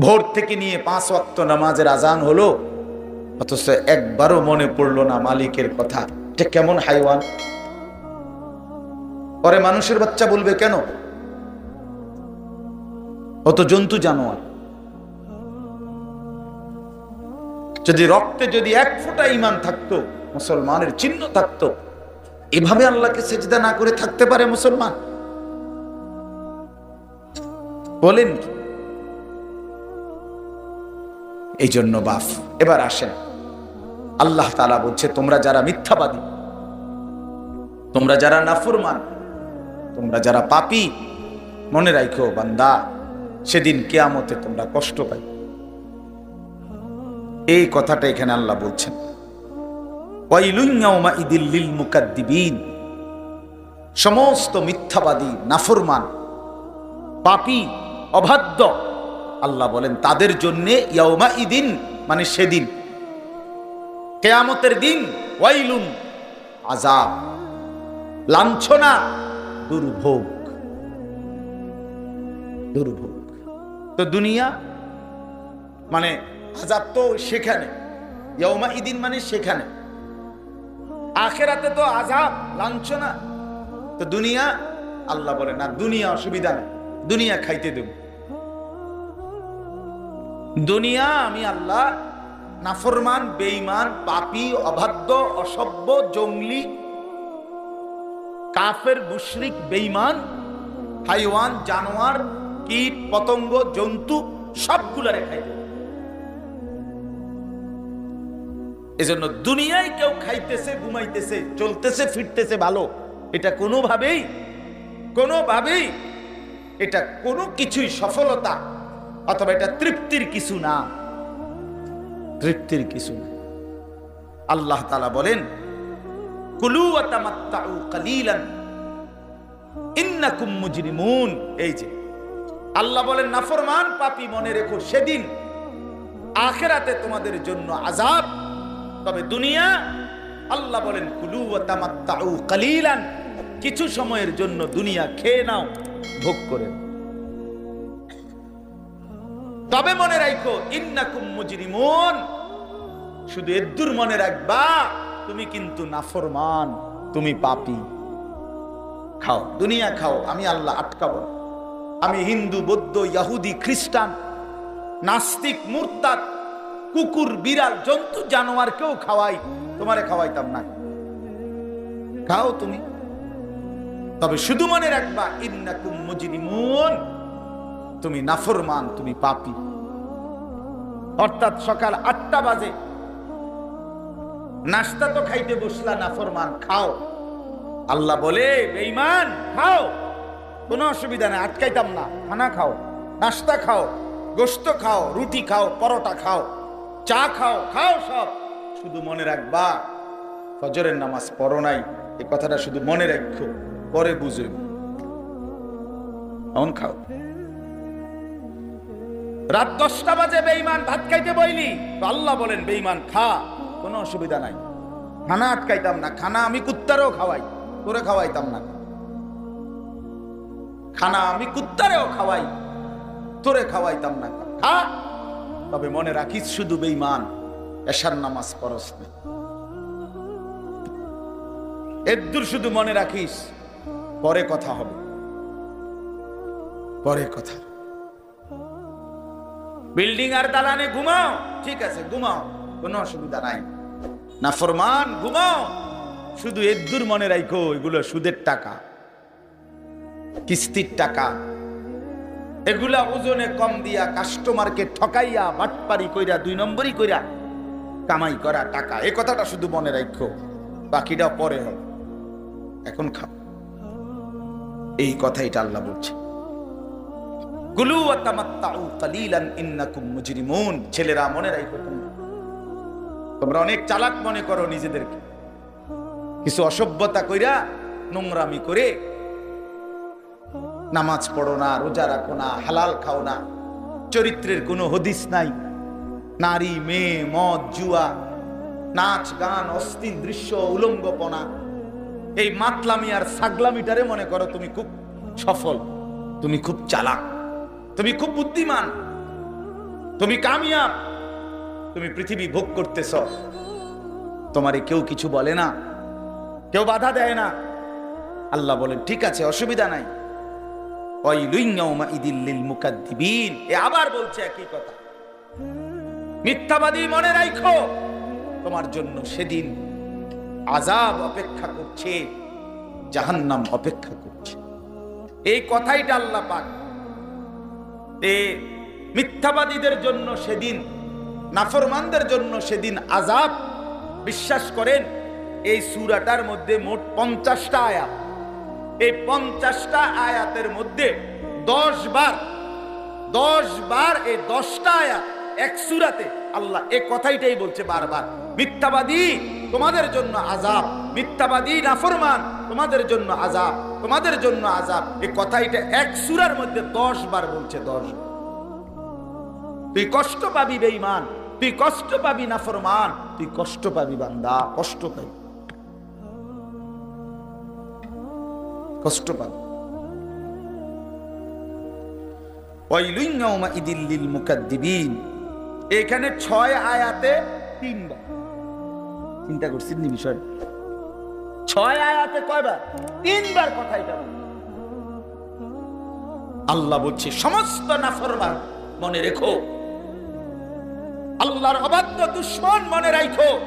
ভোর থেকে নিয়ে পাঁচ ওয়াক্ত নামাজের আজান হলো, অথচ একবারও মনে পড়ল না মালিকের কথা। এটা কেমন হাইওয়ান। পরে মানুষের বাচ্চা বলবে, কেন? অত জন্তু জানোয়ার। যদি রক্তে যদি এক ফোঁটা ইমান থাকতো, মুসলমানের চিহ্ন থাকতো, এভাবে আল্লাহকে সেজদা না করে থাকতে পারে মুসলমান? বলেন কি? এই জন্য বাফ। এবার আসেন। আল্লাহ তালা বলছে, তোমরা যারা মিথ্যাবাদী, তোমরা যারা নাফরমান, তোমরা যারা পাপি, মনে রাখো বান্দা, সেদিন কেয়ামতে তোমরা কষ্ট পাই এই কথাটা এখানে আল্লাহ বলছেন। সমস্ত মিথ্যাবাদী, নাফরমান, পাপী, অবাধ্য আল্লাহ বলেন, তাদের জন্য ইয়াউমা ইদিন মানে সেদিন। কেয়ামতের দিন ওয়াইলুন আজাব লাঞ্ছনা, দুর্ভোগ। দুর্ভোগ। তো দুনিয়া মানে আজাব তো সেখানে, ইয়াউমা ইদিন মানে সেখানে। আখেরাতে তো আজাব লাঞ্ছনা। তো দুনিয়া, আল্লাহ বলে না, দুনিয়া অসুবিধা নেই, দুনিয়া খাইতে দেব। দুনিয়া আমি আল্লাহ নাফরমান, বেঈমান, পাপী, অবাধ্য, অসভ্য, জঙ্গলি, কাফের, মুশরিক, বেঈমান, হাইওয়ান, জানোয়ার, কীট, পতঙ্গ, জন্তু সবগুলারে খাইতে দেব। এজন্য দুনিয়ায় কেউ খাইতেছে, ঘুমাইতেছে, চলতেছে, ফিরতেছে ভালো, এটা কোনোভাবেই কোনোভাবেই, এটা কোনো কিছুই সফলতা অথবা এটা তৃপ্তির কিছু না। তৃপ্তির কিছু না। আল্লাহ তালা বলেন, কুলু এই যে, আল্লাহ বলেন, নাফরমান পাপী মনে রেখো সেদিন। আখেরাতে তোমাদের জন্য তবে দুনিয়া, আল্লাহ বলেন, কুলু কিছু সময়ের জন্য দুনিয়া খেয়ে নাও, ভোগ করে। তবে মনে রাখো ইন্নাকুম মুজরিমুন। শুধু এদ্দুর মনে রাখবা, তুমি কিন্তু নাফরমান, তুমি পাপী। খাও, দুনিয়া খাও, আমি আল্লাহ আটকাবো আমি হিন্দু, বৌদ্ধ ইয়াহুদি খ্রিস্টান, নাস্তিক, মুরতাদ, কুকুর, বিড়াল, জন্তু জানোয়ারকেও খাওয়াই, তোমারে খাওয়াইতাম না। খাও তুমি। তবে শুধু মনে রাখবা, ইন্নাকুম মুজরিমুন। তুমি নাফরমান, তুমি পাপি। অর্থাৎ সকাল আটটা বাজে। নাস্তা তো খাইতে বসলা নাফরমান, খাও। আল্লাহ বলে বেইমান খাও। কোনো অসুবিধা নেই, আটকাইতাম না। খানা খাও, নাস্তা খাও গোস্ত খাও, রুটি খাও, পরোটা খাও, চা খাও খাও সব। শুধু মনে রাখবা, ফজরের নামাজ পড়ো নাই এই কথাটা শুধু মনে রাখো, পরে বুঝে এখন খাও। রাত দশটা বাজে বেইমান ভাত খাইতে বইলি। আল্লাহ বলেন, বেঈমান, খা, কোনো অসুবিধা নাই। খানা আটকাইতাম না, খানা আমি কুত্তারেও খাওয়াই, তোরে খাওয়াইতাম না। খানা আমি কুত্তারেও খাওয়াই, তোরে খাওয়াইতাম না। খা। তবে মনে রাখিস শুধু বেঈমান, এশার নামাজ পরস এদ্দুর শুধু মনে রাখিস, পরে কথা হবে। পরে কথা বিল্ডিং আর দালানে ঘুমাও। ঠিক আছে, ঘুমাও, কোনো অসুবিধা নাই। না ফরমান, ঘুমাও। শুধু এদ্দুর মনে রাখো এগুলো সুদের টাকা। কিস্তির টাকা। এগুলা ওজনে কম দিয়া কাস্টমারকে ঠকাইয়া, বাটপারি কইরা, দুই নম্বরই কইরা কামাই করা টাকা। এ কথাটা শুধু মনে রাখো বাকিটা পরে হবে। এখন খাও। এই কথাইটা আল্লাহ বলছে। গুলু ওয়া তামাত্তাউ কালিলান ইন্নাকুম মুজরিমুন। ছেলেরা মনে রাখো তোমরা তোমরা অনেক চালাক মনে করো নিজেদেরকে। কিছু অসভ্যতা কইরা নোংরামি করে নামাজ পড়ো না, রোজা রাখো না, হালাল খাও না। চরিত্রের কোনো হদিস নাই। নারী, মেয়ে, মদ, জুয়া, নাচ, গান, অস্থির দৃশ্য, উলঙ্গপনা। এই মাতলামি আর সাগলামিটারে মনে করো তুমি খুব সফল, তুমি খুব চালাক। তুমি খুব বুদ্ধিমান, তুমি কামিয়াব, তুমি পৃথিবী ভোগ করতেছ। তোমারে কেউ কিছু বলে না, কেউ বাধা দেয় না। আল্লাহ বলেন, ঠিক আছে, অসুবিধা নাই। আবার বলছে একই কথা। মিথ্যাবাদী মনে রাখো তোমার জন্য সেদিন আজাব অপেক্ষা করছে, জাহান্নাম অপেক্ষা করছে। এই কথাইটা আল্লাহ পাক এ মিথ্যাবাদীদের জন্য সেদিন, নাফরমানদের জন্য সেদিন আজাব বিশ্বাস করেন, এই সুরাটার মধ্যে মোট পঞ্চাশটা আয়াত। এই পঞ্চাশটা আয়াতের মধ্যে দশ বার দশ বার এই দশটা আয়াত এক সুরাতে আল্লাহ এই কথাইটাই বলছে বারবার। মিথ্যাবাদী তোমাদের জন্য আজাব মিথ্যাবাদী নাফরমান তোমাদের জন্য আজাব তোমাদের জন্য আজাব এই কথাইটা এক সুরার মধ্যে দশ বার বলছে, দশ তুই কষ্ট পাবি বেঈমান, তুই কষ্ট পাবি নাফরমান, তুই কষ্ট পাবি বান্দা, কষ্ট পাবি। কষ্ট পাবি। এখানে ছয় আয়াতে তিনবার। চিন্তা করছিস নি বিষয় ছয় আয়াতে কয়বার? তিনবার কথা এটা আল্লাহ বলছে, সমস্ত নাফরমান মনে রেখো। আল্লাহর অবাধ্য দুশ্মন মনে রাখো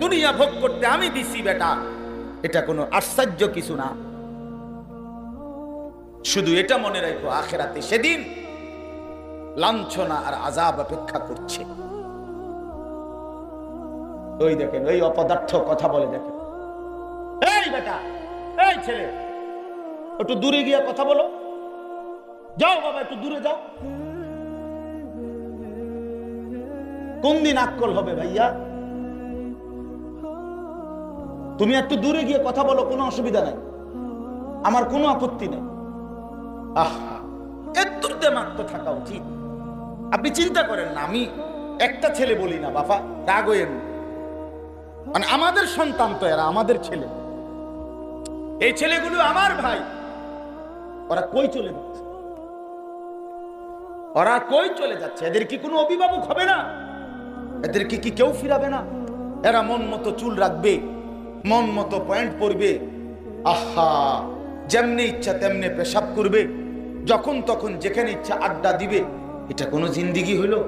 দুনিয়া ভোগ করতে আমি দিছি বেটা। এটা কোনো আশ্চর্য কিছু না। শুধু এটা মনে রাখো আখেরাতে সেদিন লাঞ্ছনা আর আজাব অপেক্ষা করছে। ওই দেখেন, ওই অপদার্থ কথা বলে দেখেন। এই বেটা, এই ছেলে, একটু দূরে গিয়ে কথা বলো। যাও বাবা, একটু দূরে যাও। কোন দিন আক্কল হবে ভাইয়া? তুমি একটু দূরে গিয়ে কথা বলো, কোনো অসুবিধা নাই। আমার কোনো আপত্তি নেই। আহা এত তো থাকা উচিত। আপনি চিন্তা করেন না, আমি একটা ছেলে বলি না, বাবা, রাগ মানে আমাদের সন্তান তো এরা, আমাদের ছেলে। এই ছেলেগুলো আমার ভাই। ওরা কই চলে যাচ্ছে? ওরা কই চলে যাচ্ছে? এদের কি কোনো অভিভাবক হবে না? এদেরকে কি কেউ ফিরাবে না? এরা মন মতো চুল রাখবে, মন মতো পয়েন্ট পরবে। আহা! যেমনি ইচ্ছা তেমনি পেশাব করবে। যখন তখন যেখানে ইচ্ছা আড্ডা দিবে। এটা কোনো জিন্দিগি হইল?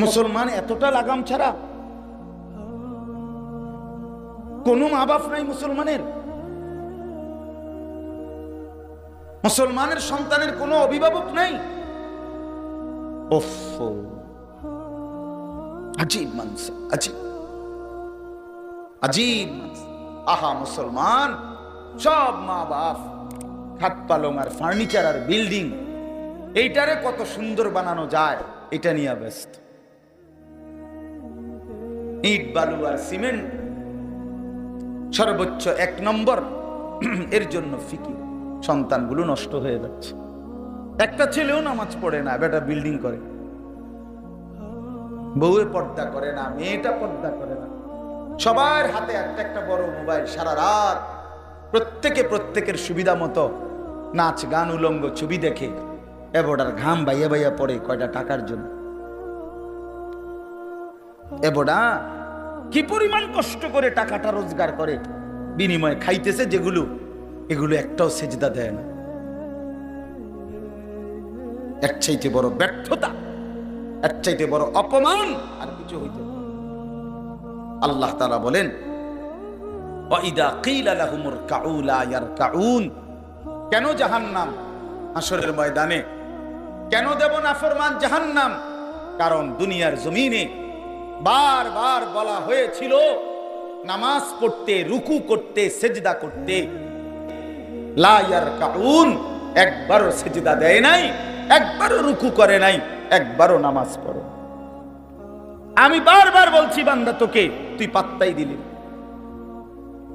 মুসলমান এতটা লাগাম ছাড়া কোনো মা বাপ নাই মুসলমানের। মুসলমানের সন্তানের কোনো অভিভাবক নাই। আজীব মানুষ আজীব। আজীব আহা, মুসলমান, সব মা বাপ খাট পালং আর ফার্নিচার আর বিল্ডিং, এইটারে কত সুন্দর বানানো যায়, এটা নিয়ে ব্যস্ত। ইট, বালু আর সিমেন্ট সর্বোচ্চ এক নম্বর এর জন্য ফিকির। সন্তানগুলো নষ্ট হয়ে যাচ্ছে। একটা ছেলেও নামাজ পড়ে না, বেটা বিল্ডিং করে। বউয়ে পর্দা করে না, মেয়েটা পর্দা করে না। সবার হাতে একটা একটা বড় মোবাইল, সারা রাত প্রত্যেকে প্রত্যেকের সুবিধা মতো নাচ, গান, উলঙ্গ, ছবি দেখে এবডার ঘাম বাইয়া বাইয়া পড়ে কয়টা টাকার জন্য। এবডা কি পরিমাণ কষ্ট করে টাকাটা রোজগার করে? বিনিময়ে খাইতেছে যেগুলো, এগুলো একটাও সেজদা দেয় না। এর চাইতে বড় ব্যর্থতা এর চাইতে বড় অপমান, আর কিছু হইতে আল্লাহ তাআলা বলেন কেন জাহান্নাম? হাসরের ময়দানে কেন দেব নাফরমান জাহান্নাম? কারণ দুনিয়ার জমিনে বারবার বলা হয়েছিল, নামাজ পড়তে, রুকু করতে, সেজদা করতে। একবারও সেজদা দেয় নাই, একবারও রুকু করে নাই, একবারও নামাজ পড়ে। আমি বারবার বলছি, বান্দা তোকে, তুই পাত্তাই দিলি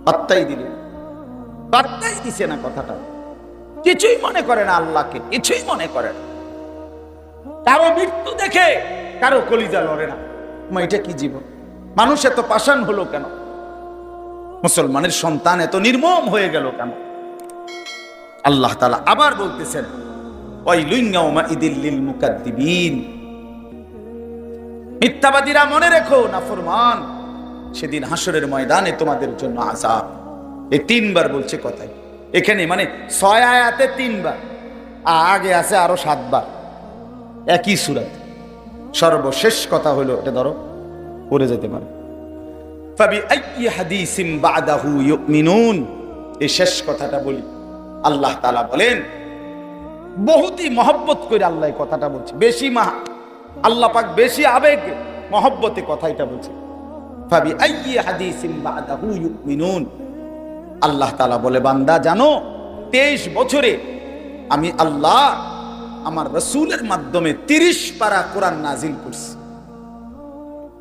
পাত্তাই দিলি। পাত্তাই দিছে না কথাটা। কিছুই মনে করে না আল্লাহকে, কিছুই মনে করে না। কারও মৃত্যু দেখে কারও কলিজা লড়ে না। এটা কি জীবন? মানুষ এত পাষাণ হলো কেন? মুসলমানের সন্তান এত নির্মম হয়ে গেল কেন? আল্লাহ তালা আবার বলতেছেন মিথ্যাবাদীরা মনে রেখো, নাফরমান, সেদিন হাসরের ময়দানে তোমাদের জন্য আযাব। এই তিনবার বলছে কথাই এখানে মানে ছয় আয়াতে তিনবার আগে আছে আরও সাতবার। একই সুরাত। সর্বশেষ কথা হলো, এটা ধরো, পড়ে যেতে পারে। এই শেষ কথাটা বলি, আল্লাহ তাআলা বলেন, বহুতই মহব্বত করে আল্লাহ কথাটা বলছে। বেশি মা আল্লাহ পাক বেশি আবেগ, মহব্বতে কথাইটা বলছে। ফাবি হাদিসিম বাদাহু ইউমিনুন। আল্লাহ তাআলা বলে, বান্দা, জানো, তেইশ বছরে আমি আল্লাহ আমার রসুলের মাধ্যমে তিরিশ পারা কোরআন নাজিল করছি।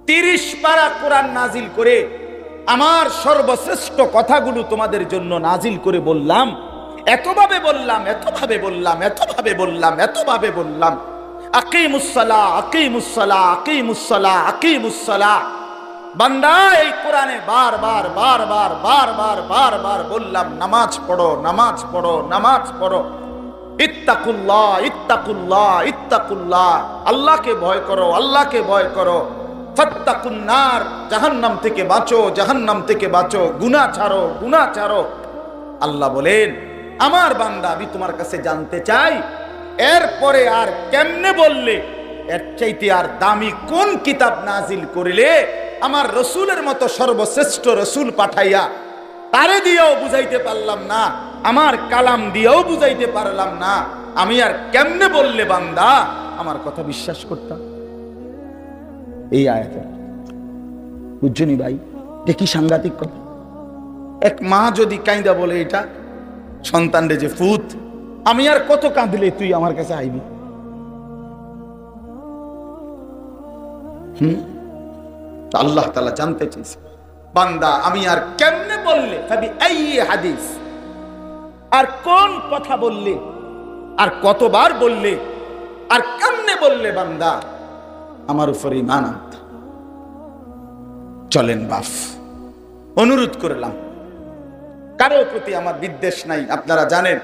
তিরিশ পারা কোরআন নাজিল করে আমার সর্বশ্রেষ্ঠ কথাগুলো তোমাদের জন্য নাজিল করে বললাম। এতভাবে বললাম এতভাবে বললাম এতভাবে বললাম এতভাবে বললাম। আকিমুসসালা আকিমুসসালা আকিমুসসালা আকিমুসসালা। বান্দা, এই কোরআনে বারবার বারবার বারবার বারবার বললাম, নামাজ পড়ো নামাজ পড়ো নামাজ পড়ো। ইত্তাকুল্লাহ ইত্তাকুল্লাহ ইত্তাকুল্লাহ। আল্লাহকে ভয় করো, আল্লাহকে ভয় করো। ফাত্তাকুন্নার জাহান্নাম থেকে বাঁচো, জাহান্নাম থেকে বাঁচো। গুনাহ ছাড়ো গুনাহ ছাড়ো। আল্লাহ বলেন, আমার বান্দা, আমি তোমার কাছে জানতে চাই, এরপরে আর কেমনে বললে? এর চাইতে আর দামি কোন কিতাব নাজিল করিলে আমার রসুলের মতো সর্বশ্রেষ্ঠ রসুল পাঠাইয়া তারে দিয়েও বুঝাইতে পারলাম না? আমার কালাম দিয়েও বুঝাইতে পারলাম না। আমি আর কেমনে বললে বান্দা? আমার কথা বিশ্বাস করতাম। এই আয়াত। বুঝছনি ভাই? কি সাংঘাতিক কথা? এক মা যদি কাইন্দা বলে এটা, সন্তানরে যে ফুত, আমি আর কত কাঁদলে তুই আমার কাছে আইবি? হুম? আল্লাহ তালা জানতে চাইছে। বান্দা, আমি আর কেমনে বললে? হাদিস। আর কোন কথা বললে? আর কতবার বললে? আর কেমনে বললে বান্দা? আমার উপর ইমান চলেন বাফ, অনুরোধ করলাম। কারও প্রতি আমার বিদ্বেষ নাই, আপনারা জানেন।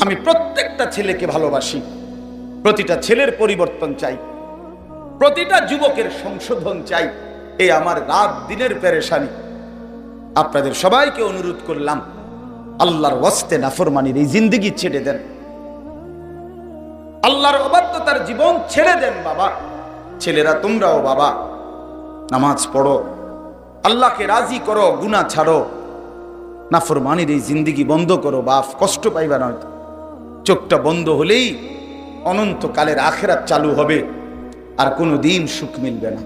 আমি প্রত্যেকটা ছেলেকে ভালোবাসি। প্রতিটা ছেলের পরিবর্তন চাই। প্রতিটা যুবকের সংশোধন চাই। এই আমার রাত দিনের পেরেশানি। আপনাদের সবাইকে অনুরোধ করলাম, আল্লাহর ওয়াস্তে নাফরমানির এই জিন্দগি ছেড়ে দেন। আল্লাহর অবাধ্যতার জীবন ছেড়ে দেন বাবা। ছেলেরা তোমরাও বাবা, নামাজ পড়ো, আল্লাহকে রাজি করো, গুনাহ ছাড়ো, নাফরমানির এই জিন্দগি বন্ধ করো, বাপ, কষ্ট পাইবা নয়তো চোখটা বন্ধ হলেই অনন্তকালের আখেরাত চালু হবে, আর কোনো দিন সুখ মিলবে না।